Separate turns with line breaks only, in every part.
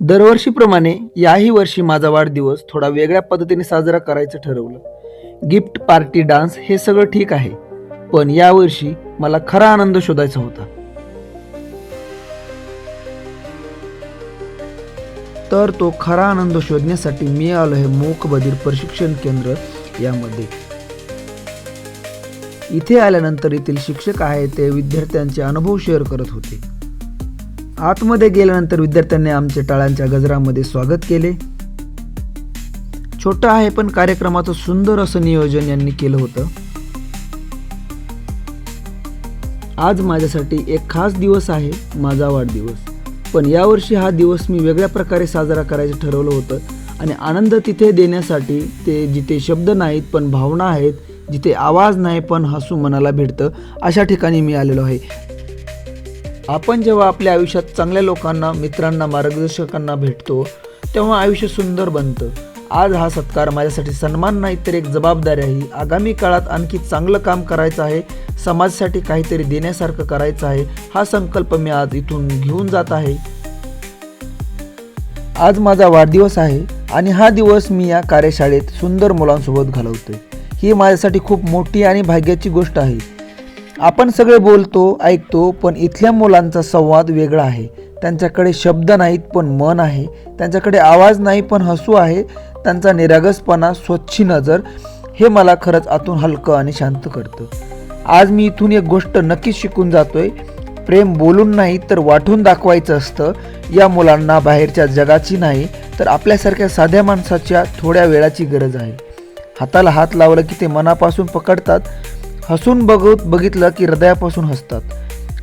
दरवर्षीप्रमाणे याही वर्षी माझा वाढदिवस थोडा वेगळ्या पद्धतीने साजरा करायचं ठरवलं. गिफ्ट पार्टी डान्स हे सगळं ठीक आहे पण यावर्षी मला खरा आनंद शोधायचा होता. तर तो खरा आनंद शोधण्यासाठी मी आलो आहे मूकबधीर प्रशिक्षण केंद्र यामध्ये. इथे आल्यानंतर येथील शिक्षक आहे ते विद्यार्थ्यांचे अनुभव शेअर करत होते. आतमध्ये गेल्यानंतर विद्यार्थ्यांनी आमचे टाळ्यांच्या गजरामध्ये स्वागत केले. छोटं आहे पण कार्यक्रमाचं सुंदर असं नियोजन यांनी केलं होतं. आज माझ्यासाठी एक खास दिवस आहे माझा वाढदिवस. पण यावर्षी हा दिवस मी वेगळ्या प्रकारे साजरा करायचं ठरवलं होतं आणि आनंद तिथे देण्यासाठी ते जिथे शब्द नाहीत पण भावना आहेत जिथे आवाज नाही पण हसू मनाला भेटतं अशा ठिकाणी मी आलेलो आहे. आपण जेव्हा आपल्या आयुष्यात चांगल्या लोकांना मित्रांना मार्गदर्शकांना भेटतो तेव्हा आयुष्य सुंदर बनतं. आज हा सत्कार माझ्यासाठी सन्मान नाही तर एक जबाबदारी आहे. आगामी काळात आणखी चांगलं काम करायचं आहे समाजासाठी काहीतरी देण्यासारखं करायचं आहे हा संकल्प मी आज इथून घेऊन जात आहे. आज माझा वाढदिवस आहे आणि हा दिवस मी या कार्यशाळेत सुंदर मुलांसोबत घालवतोय. ही माझ्यासाठी खूप मोठी आणि भाग्याची गोष्ट आहे. आपण सगळे बोलतो ऐकतो पण इथल्या मुलांचा संवाद वेगळा आहे. त्यांच्याकडे शब्द नाहीत पण मन आहे. त्यांच्याकडे आवाज नाही पण हसू आहे. त्यांचा निरागसपणा स्वच्छ नजर हे मला खरंच आतून हलकं आणि शांत करतं. आज मी इथून एक गोष्ट नक्कीच शिकून जातोय. प्रेम बोलून नाही तर वाटून दाखवायचं असतं. या मुलांना बाहेरच्या जगाची नाही तर आपल्यासारख्या साध्या माणसाच्या थोड्या वेळाची गरज आहे. हाताला हात लावलं की ते मनापासून पकडतात. हसून बघत बघितलं की हृदयापासून हसतात.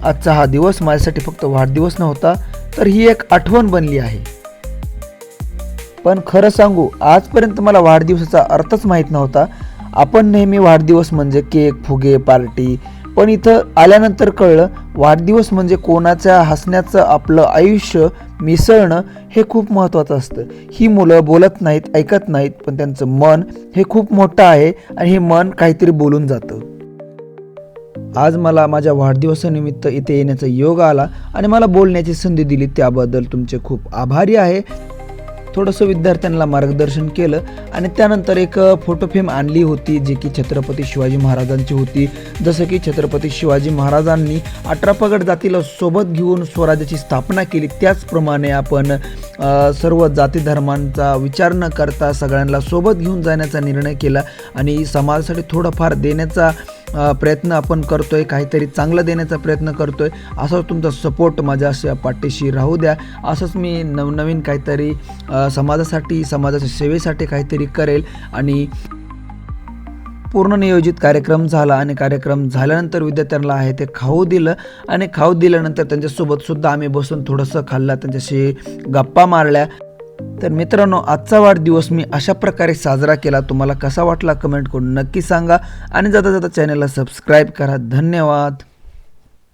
आजचा हा दिवस माझ्यासाठी फक्त वाढदिवस नव्हता तर ही एक आठवण बनली आहे. पण खरं सांगू आजपर्यंत मला वाढदिवसाचा अर्थच माहीत नव्हता. आपण नेहमी वाढदिवस म्हणजे केक फुगे पार्टी पण इथं आल्यानंतर कळलं वाढदिवस म्हणजे कोणाच्या हसण्याचं आपलं आयुष्य मिसळणं हे खूप महत्त्वाचं असतं. ही मुलं बोलत नाहीत ऐकत नाहीत पण त्यांचं मन हे खूप मोठं आहे आणि हे मन काहीतरी बोलून जातं. आज मला माझ्या वाढदिवसानिमित्त इथे येण्याचा योग आला आणि मला बोलण्याची संधी दिली त्याबद्दल तुमचे खूप आभारी आहे. थोडंसं विद्यार्थ्यांना मार्गदर्शन केलं आणि त्यानंतर एक फोटो फ्रेम आणली होती जी की छत्रपती शिवाजी महाराजांची होती. जसं की छत्रपती शिवाजी महाराजांनी अठरापगड जातीला सोबत घेऊन स्वराज्याची स्थापना केली. त्याचप्रमाणे आपण सर्व जाती धर्मांचा विचार न करता सगळ्यांना सोबत घेऊन जाण्याचा निर्णय केला आणि समाजासाठी थोडंफार देण्याचा प्रयत्न आपण करतो आहे काहीतरी चांगलं देण्याचा प्रयत्न करतो आहे असं तुमचा सपोर्ट माझ्या अशा पाठीशी राहू द्या. असंच मी नवनवीन काहीतरी समाजासाठी समाजाच्या सेवेसाठी काहीतरी करेल आणि पूर्ण नियोजित कार्यक्रम झाला आणि कार्यक्रम झाल्यानंतर विद्यार्थ्यांना आहे ते खाऊ दिलं आणि खाऊ दिल्यानंतर त्यांच्यासोबतसुद्धा आम्ही बसून थोडंसं खाल्लं. त्यांच्याशी गप्पा मारल्या. तर मित्रांनो आजचा वाढदिवस मी अशा प्रकारे साजरा केला. तुम्हाला कसा वाटला कमेंट करून नक्की सांगा. आणि जाता जाता चॅनलला सबस्क्राईब करा. धन्यवाद.